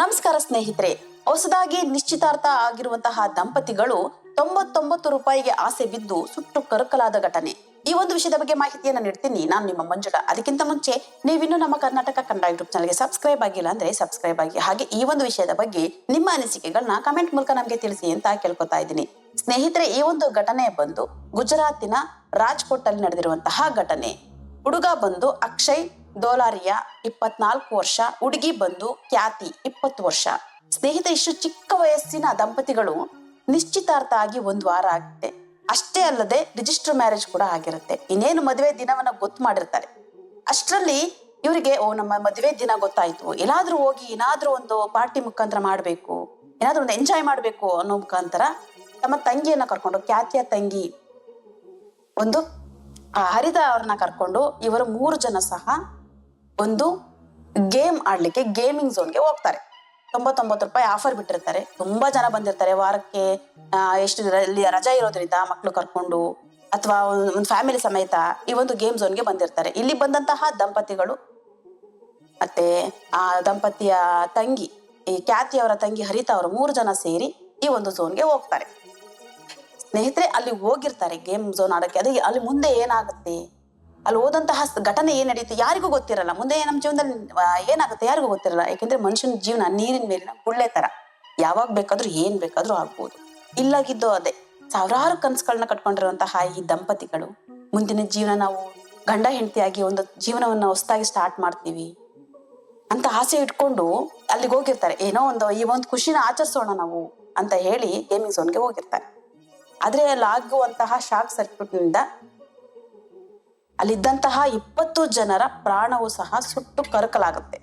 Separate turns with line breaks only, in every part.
ನಮಸ್ಕಾರ ಸ್ನೇಹಿತರೆ. ಹೊಸದಾಗಿ ನಿಶ್ಚಿತಾರ್ಥ ಆಗಿರುವಂತಹ ದಂಪತಿಗಳು ತೊಂಬತ್ತೊಂಬತ್ತು ರೂಪಾಯಿಗೆ ಆಸೆ ಬಿದ್ದು ಸುಟ್ಟು ಕರಕಲಾದ ಘಟನೆ. ಈ ಒಂದು ವಿಷಯದ ಬಗ್ಗೆ ಮಾಹಿತಿಯನ್ನು ನೀಡ್ತೀನಿ. ನಾನು ನಿಮ್ಮ ಮಂಜುಳ. ಅದಕ್ಕಿಂತ ಮುಂಚೆ ನೀವಿನ್ನು ನಮ್ಮ ಕರ್ನಾಟಕ ಕನ್ನಡ ಯೂಟ್ಯೂಬ್ ಚಾನಲ್ಗೆ ಸಬ್ಸ್ಕ್ರೈಬ್ ಆಗಿಲ್ಲ ಅಂದ್ರೆ ಸಬ್ಸ್ಕ್ರೈಬ್ ಆಗಿ. ಹಾಗೆ ಈ ಒಂದು ವಿಷಯದ ಬಗ್ಗೆ ನಿಮ್ಮ ಅನಿಸಿಕೆಗಳನ್ನ ಕಮೆಂಟ್ ಮೂಲಕ ನಮಗೆ ತಿಳಿಸಿ ಅಂತ ಕೇಳ್ಕೊತಾ ಇದ್ದೀನಿ. ಸ್ನೇಹಿತರೆ, ಈ ಒಂದು ಘಟನೆ ಬಂದು ಗುಜರಾತಿನ ರಾಜ್ಕೋಟ್ ಅಲ್ಲಿ ನಡೆದಿರುವಂತಹ ಘಟನೆ. ಹುಡುಗ ಬಂದು ಅಕ್ಷಯ್ ದೋಲಾರಿಯಾ ಇಪ್ಪತ್ನಾಲ್ಕು ವರ್ಷ, ಹುಡುಗಿ ಬಂದು ಖ್ಯಾತಿ ಇಪ್ಪತ್ತು ವರ್ಷ. ಸ್ನೇಹಿತ ಇಷ್ಟು ಚಿಕ್ಕ ವಯಸ್ಸಿನ ದಂಪತಿಗಳು ನಿಶ್ಚಿತಾರ್ಥ ಆಗಿ ಒಂದು ವಾರ ಆಗುತ್ತೆ. ಅಷ್ಟೇ ಅಲ್ಲದೆ ರಿಜಿಸ್ಟರ್ ಮ್ಯಾರೇಜ್ ಕೂಡ ಆಗಿರುತ್ತೆ. ಇನ್ನೇನು ಮದುವೆ ದಿನವನ್ನ ಗೊತ್ತು ಮಾಡಿರ್ತಾರೆ. ಅಷ್ಟರಲ್ಲಿ ಇವರಿಗೆ, ಓ, ನಮ್ಮ ಮದುವೆ ದಿನ ಗೊತ್ತಾಯ್ತು. ಎಲ್ಲಾದ್ರೂ ಹೋಗಿ ಏನಾದ್ರೂ ಒಂದು ಪಾರ್ಟಿ ಮುಖಾಂತರ ಮಾಡಬೇಕು, ಏನಾದ್ರೂ ಒಂದು ಎಂಜಾಯ್ ಮಾಡಬೇಕು ಅನ್ನೋ ಮುಖಾಂತರ ತಮ್ಮ ತಂಗಿಯನ್ನ ಕರ್ಕೊಂಡು, ಖ್ಯಾತಿಯ ತಂಗಿ ಒಂದು ಹರಿದ ಅವ್ರನ್ನ ಕರ್ಕೊಂಡು ಇವರು ಮೂರು ಜನ ಸಹ ಒಂದು ಗೇಮ್ ಆಡ್ಲಿಕ್ಕೆ ಗೇಮಿಂಗ್ ಝೋನ್ಗೆ ಹೋಗ್ತಾರೆ. ತೊಂಬತ್ತೊಂಬತ್ತು ರೂಪಾಯಿ ಆಫರ್ ಬಿಟ್ಟಿರ್ತಾರೆ. ತುಂಬಾ ಜನ ಬಂದಿರ್ತಾರೆ. ವಾರಕ್ಕೆ ಎಷ್ಟು ರಜಾ ಇರೋದ್ರಿಂದ ಮಕ್ಕಳು ಕರ್ಕೊಂಡು ಅಥವಾ ಒಂದು ಫ್ಯಾಮಿಲಿ ಸಮೇತ ಈ ಒಂದು ಗೇಮ್ ಝೋನ್ಗೆ ಬಂದಿರ್ತಾರೆ. ಇಲ್ಲಿ ಬಂದಂತಹ ದಂಪತಿಗಳು ಮತ್ತೆ ಆ ದಂಪತಿಯ ತಂಗಿ, ಈ ಖ್ಯಾತಿಯವರ ತಂಗಿ ಹರಿತಾ ಅವರು ಮೂರು ಜನ ಸೇರಿ ಈ ಒಂದು ಝೋನ್ಗೆ ಹೋಗ್ತಾರೆ. ಸ್ನೇಹಿತರೆ, ಅಲ್ಲಿ ಹೋಗಿರ್ತಾರೆ. ಗೇಮ್ ಝೋನ್ ಆಡಕ್ಕೆ. ಅದೇ ಅಲ್ಲಿ ಮುಂದೆ ಏನಾಗುತ್ತೆ? ಅಲ್ಲಿ ಹೋದಂತಹ ಸ- ಘಟನೆ ಏನ್ ನಡೆಯುತ್ತೆ ಯಾರಿಗೂ ಗೊತ್ತಿರಲ್ಲ. ಮುಂದೆ ನಮ್ಮ ಜೀವನದಲ್ಲಿ ಏನಾಗುತ್ತೆ ಯಾರಿಗೂ ಗೊತ್ತಿರಲ್ಲ. ಯಾಕೆಂದ್ರೆ ಮನುಷ್ಯನ ಜೀವನ ನೀರಿನ ಮೇಲಿನ ಗುಳ್ಳೆ ತರ. ಯಾವಾಗ ಬೇಕಾದ್ರೂ ಏನ್ ಬೇಕಾದ್ರೂ ಆಗ್ಬೋದು. ಇಲ್ಲಾಗಿದ್ದು ಅದೇ. ಸಾವಿರಾರು ಕನಸುಗಳನ್ನ ಕಟ್ಕೊಂಡಿರುವಂತಹ ಈ ದಂಪತಿಗಳು, ಮುಂದಿನ ಜೀವನ ನಾವು ಗಂಡ ಹೆಂಡತಿಯಾಗಿ ಒಂದು ಜೀವನವನ್ನ ಹೊಸದಾಗಿ ಸ್ಟಾರ್ಟ್ ಮಾಡ್ತೀವಿ ಅಂತ ಆಸೆ ಇಟ್ಕೊಂಡು ಅಲ್ಲಿಗೆ ಹೋಗಿರ್ತಾರೆ. ಏನೋ ಒಂದು ಈ ಒಂದು ಖುಷಿನ ಆಚರಿಸೋಣ ನಾವು ಅಂತ ಹೇಳಿ ಗೇಮಿಂಗ್ ಝೋನ್ಗೆ ಹೋಗಿರ್ತಾರೆ. ಆದ್ರೆ ಅಲ್ಲಿ ಆಗುವಂತಹ ಶಾಕ್ ಸರ್ಕ್ಯೂಟ್ನಿಂದ ಅಲ್ಲಿದ್ದಂತಹ ಇಪ್ಪತ್ತು ಜನರ ಪ್ರಾಣವು ಸಹ ಸುಟ್ಟು ಕರಕಲಾಗುತ್ತೆ.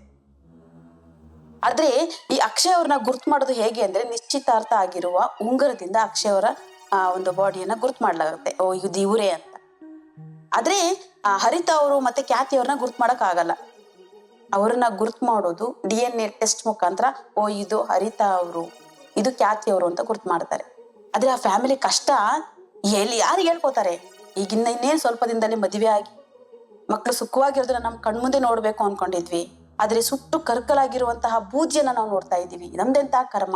ಆದ್ರೆ ಈ ಅಕ್ಷಯ್ ಅವ್ರನ್ನ ಗುರ್ತು ಮಾಡೋದು ಹೇಗೆ ಅಂದ್ರೆ ನಿಶ್ಚಿತಾರ್ಥ ಆಗಿರುವ ಉಂಗರದಿಂದ ಅಕ್ಷಯ್ ಅವರ ಒಂದು ಬಾಡಿಯನ್ನ ಗುರ್ತು ಮಾಡಲಾಗುತ್ತೆ. ಓ, ಇದು ಇವರೇ ಅಂತ. ಆದ್ರೆ ಹರಿತಾ ಅವರು ಮತ್ತೆ ಖ್ಯಾತಿ ಅವ್ರನ್ನ ಗುರ್ತು ಮಾಡಕ್ ಆಗಲ್ಲ ಅವ್ರನ್ನ ಗುರ್ತು ಮಾಡೋದು ಡಿ ಎನ್ ಎ ಟೆಸ್ಟ್ ಮುಖಾಂತರ, ಓ, ಇದು ಹರಿತ ಅವರು, ಇದು ಖ್ಯಾತಿ ಅವರು ಅಂತ ಗುರ್ತು ಮಾಡ್ತಾರೆ. ಆದ್ರೆ ಆ ಫ್ಯಾಮಿಲಿ ಕಷ್ಟ ಎಲ್ಲಿ ಯಾರು ಹೇಳ್ಕೊತಾರೆ? ಈಗಿನ್ನ ಇನ್ನೇನು ಸ್ವಲ್ಪ ದಿನದಲ್ಲಿ ಮದುವೆ ಆಗಿ ಮಕ್ಕಳು ಸುಖವಾಗಿರೋದನ್ನ ನಮ್ಮ ಕಣ್ಮುಂದೆ ನೋಡ್ಬೇಕು ಅನ್ಕೊಂಡಿದ್ವಿ. ಆದ್ರೆ ಸುಟ್ಟು ಕರ್ಕಲಾಗಿರುವಂತಹ ಬೂದಿಯನ್ನ ನಾವು ನೋಡ್ತಾ ಇದ್ದೀವಿ. ನಮ್ದೆಂತ ಕರ್ಮ?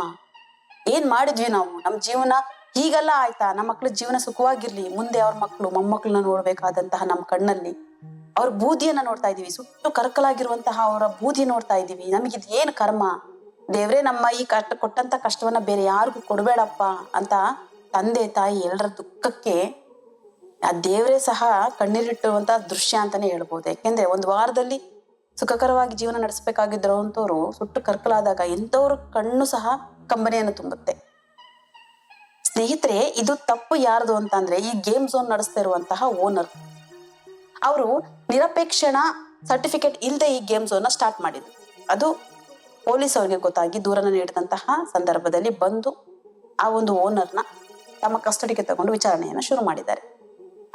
ಏನ್ ಮಾಡಿದ್ವಿ ನಾವು? ನಮ್ಮ ಜೀವನ ಹೀಗೆಲ್ಲ ಆಯ್ತಾ? ನಮ್ಮ ಮಕ್ಳ ಜೀವನ ಸುಖವಾಗಿರ್ಲಿ, ಮುಂದೆ ಅವ್ರ ಮಕ್ಕಳು ಮೊಮ್ಮಕ್ಕಳನ್ನ ನೋಡ್ಬೇಕಾದಂತಹ ನಮ್ಮ ಕಣ್ಣಲ್ಲಿ. ಅವ್ರ ಬೂದಿಯನ್ನ ನೋಡ್ತಾ ಇದೀವಿ ಸುಟ್ಟು ಕರ್ಕಲಾಗಿರುವಂತಹ ಅವರ ಬೂದಿ ನೋಡ್ತಾ ಇದೀವಿ ನಮಗಿದ್ ಏನು ಕರ್ಮ? ದೇವ್ರೇ ನಮ್ಮ ಈ ಕಷ್ಟ ಕೊಟ್ಟಂತ ಕಷ್ಟವನ್ನ ಬೇರೆ ಯಾರಿಗೂ ಕೊಡಬೇಡಪ್ಪ ಅಂತ ತಂದೆ, ತಾಯಿ ಎಲ್ಲರ ದುಃಖಕ್ಕೆ ಆ ದೇವರೇ ಸಹ ಕಣ್ಣೀರಿಟ್ಟಿರುವಂತಹ ದೃಶ್ಯ ಅಂತಾನೆ ಹೇಳ್ಬೋದು. ಯಾಕೆಂದ್ರೆ ಒಂದು ವಾರದಲ್ಲಿ ಸುಖಕರವಾಗಿ ಜೀವನ ನಡೆಸಬೇಕಾಗಿದ್ದರುವಂಥವ್ರು ಸುಟ್ಟು ಕರ್ಕಲಾದಾಗ ಎಂಥವ್ರ ಕಣ್ಣು ಸಹ ಕಂಬನಿಯನ್ನು ತುಂಬುತ್ತೆ. ಸ್ನೇಹಿತರೆ, ಇದು ತಪ್ಪು ಯಾರ್ದು ಅಂತಂದ್ರೆ ಈ ಗೇಮ್ ಝೋನ್ ನಡೆಸ್ತಾ ಇರುವಂತಹ ಓನರ್. ಅವರು ನಿರಪೇಕ್ಷಣ ಸರ್ಟಿಫಿಕೇಟ್ ಇಲ್ಲದೆ ಈ ಗೇಮ್ ಝೋನ್ ಸ್ಟಾರ್ಟ್ ಮಾಡಿದ್ರು. ಅದು ಪೊಲೀಸ್ ಅವರಿಗೆ ಗೊತ್ತಾಗಿ ದೂರನ ನೀಡಿದಂತಹ ಸಂದರ್ಭದಲ್ಲಿ ಬಂದು ಆ ಒಂದು ಓನರ್ನ ತಮ್ಮ ಕಸ್ಟಡಿಗೆ ತಗೊಂಡು ವಿಚಾರಣೆಯನ್ನು ಶುರು ಮಾಡಿದ್ದಾರೆ.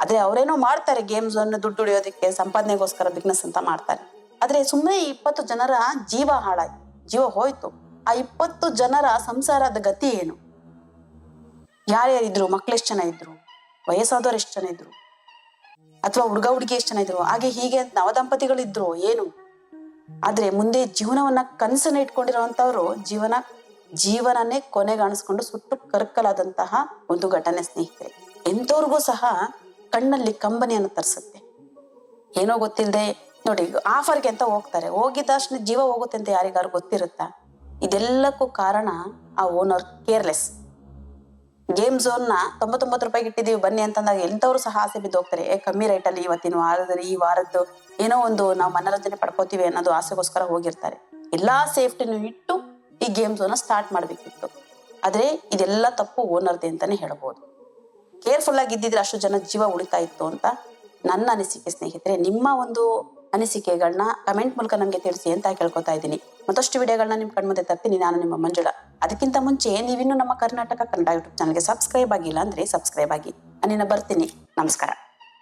ಆದ್ರೆ ಅವರೇನೋ ಮಾಡ್ತಾರೆ ಗೇಮ್ಸ್ ಅನ್ನು ದುಡ್ಡು ಉಳಿಯೋದಕ್ಕೆ, ಸಂಪಾದನೆಗೋಸ್ಕರ ಬಿಸ್ನೆಸ್ ಅಂತ ಮಾಡ್ತಾರೆ. ಆದ್ರೆ ಸುಮ್ಮನೆ ಇಪ್ಪತ್ತು ಜನರ ಜೀವ ಹಾಳಾಯ್ತು ಜೀವ ಹೋಯ್ತು. ಆ ಇಪ್ಪತ್ತು ಜನರ ಸಂಸಾರದ ಗತಿ ಏನು? ಯಾರ್ಯಾರಿದ್ರು ಮಕ್ಳು ಎಷ್ಟು ಜನ ಇದ್ರು? ವಯಸ್ಸಾದವ್ರು ಎಷ್ಟು ಜನ ಇದ್ರು? ಅಥವಾ ಹುಡುಗ ಹುಡುಗಿ ಎಷ್ಟು ಜನ ಇದ್ರು? ಹಾಗೆ ಹೀಗೆ ಅಂತ ನವದಂಪತಿಗಳಿದ್ರು ಏನು? ಆದ್ರೆ ಮುಂದೆ ಜೀವನವನ್ನ ಕನಸನ್ನ ಇಟ್ಕೊಂಡಿರುವಂತವ್ರು ಜೀವನ, ಜೀವನನೇ ಕೊನೆಗಾಣಿಸ್ಕೊಂಡು ಸುಟ್ಟು ಕರ್ಕಲಾದಂತಹ ಒಂದು ಘಟನೆ ಸ್ನೇಹಿತರೆ. ಎಂಥವ್ರಿಗೂ ಸಹ ಕಣ್ಣಲ್ಲಿ ಕಂಬನಿಯನ್ನು ತರಿಸುತ್ತೆ. ಏನೋ ಗೊತ್ತಿಲ್ಲದೆ ನೋಡಿ ಆಫರ್ಗೆ ಅಂತ ಹೋಗ್ತಾರೆ. ಹೋಗಿದ್ದಷ್ಟು ಜೀವ ಹೋಗುತ್ತೆ ಅಂತ ಯಾರಿಗಾರು ಗೊತ್ತಿರುತ್ತಾ? ಇದೆಲ್ಲಕ್ಕೂ ಕಾರಣ ಆ ಓನರ್ ಕೇರ್ಲೆಸ್ ಗೇಮ್ ಝೋನ್ನ ತೊಂಬತ್ತೊಂಬತ್ತು ರೂಪಾಯಿಗೆ ಇಟ್ಟಿದ್ದೀವಿ, ಬನ್ನಿ ಅಂತಂದಾಗ ಎಂತವ್ರು ಸಹ ಆಸೆ ಬಿದ್ದು ಹೋಗ್ತಾರೆ. ಏ, ಕಮ್ಮಿ ರೇಟ್ ಅಲ್ಲಿ ಇವತ್ತಿನ ವಾರದಲ್ಲಿ, ಈ ವಾರದ್ದು ಏನೋ ಒಂದು ನಾವು ಮನೋರಂಜನೆ ಪಡ್ಕೋತೀವಿ ಅನ್ನೋದು ಆಸೆಗೋಸ್ಕರ ಹೋಗಿರ್ತಾರೆ. ಎಲ್ಲಾ ಸೇಫ್ಟಿನೂ ಇಟ್ಟು ಈ ಗೇಮ್ ಝೋನ್ ಸ್ಟಾರ್ಟ್ ಮಾಡಬೇಕಿತ್ತು. ಆದ್ರೆ ಇದೆಲ್ಲ ತಪ್ಪು ಓನರ್ದೆ ಅಂತಾನೆ ಹೇಳ್ಬೋದು. ಕೇರ್ಫುಲ್ ಆಗಿ ಇದ್ದಿದ್ರೆ ಅಷ್ಟು ಜನ ಜೀವ ಉಳಿತಾ ಇತ್ತು ಅಂತ ನನ್ನ ಅನಿಸಿಕೆ ಸ್ನೇಹಿತರೆ, ನಿಮ್ಮ ಒಂದು ಅನಿಸಿಕೆಗಳನ್ನ ಕಮೆಂಟ್ ಮೂಲಕ ನಮಗೆ ತಿಳಿಸಿ ಅಂತ ಕೇಳ್ಕೊತಾ ಇದ್ದೀನಿ. ಮತ್ತಷ್ಟು ವಿಡಿಯೋಗಳನ್ನ ನಿಮ್ ಕಣ್ಮುಂದೆ ತರ್ತೀನಿ, ನಾನು ನಿಮ್ಮ ಮಂಜುಳ. ಅದಕ್ಕಿಂತ ಮುಂಚೆ ನೀವಿನ್ನು ನಮ್ಮ ಕರ್ನಾಟಕ ಕನ್ನಡ ಯೂಟ್ಯೂಬ್ ಚಾನಲ್ಗೆ ಸಬ್ಸ್ಕ್ರೈಬ್ ಆಗಿಲ್ಲ ಅಂದ್ರೆ ಸಬ್ಸ್ಕ್ರೈಬ್ ಆಗಿ. ನಾನಿನ್ನ ಬರ್ತೀನಿ. ನಮಸ್ಕಾರ.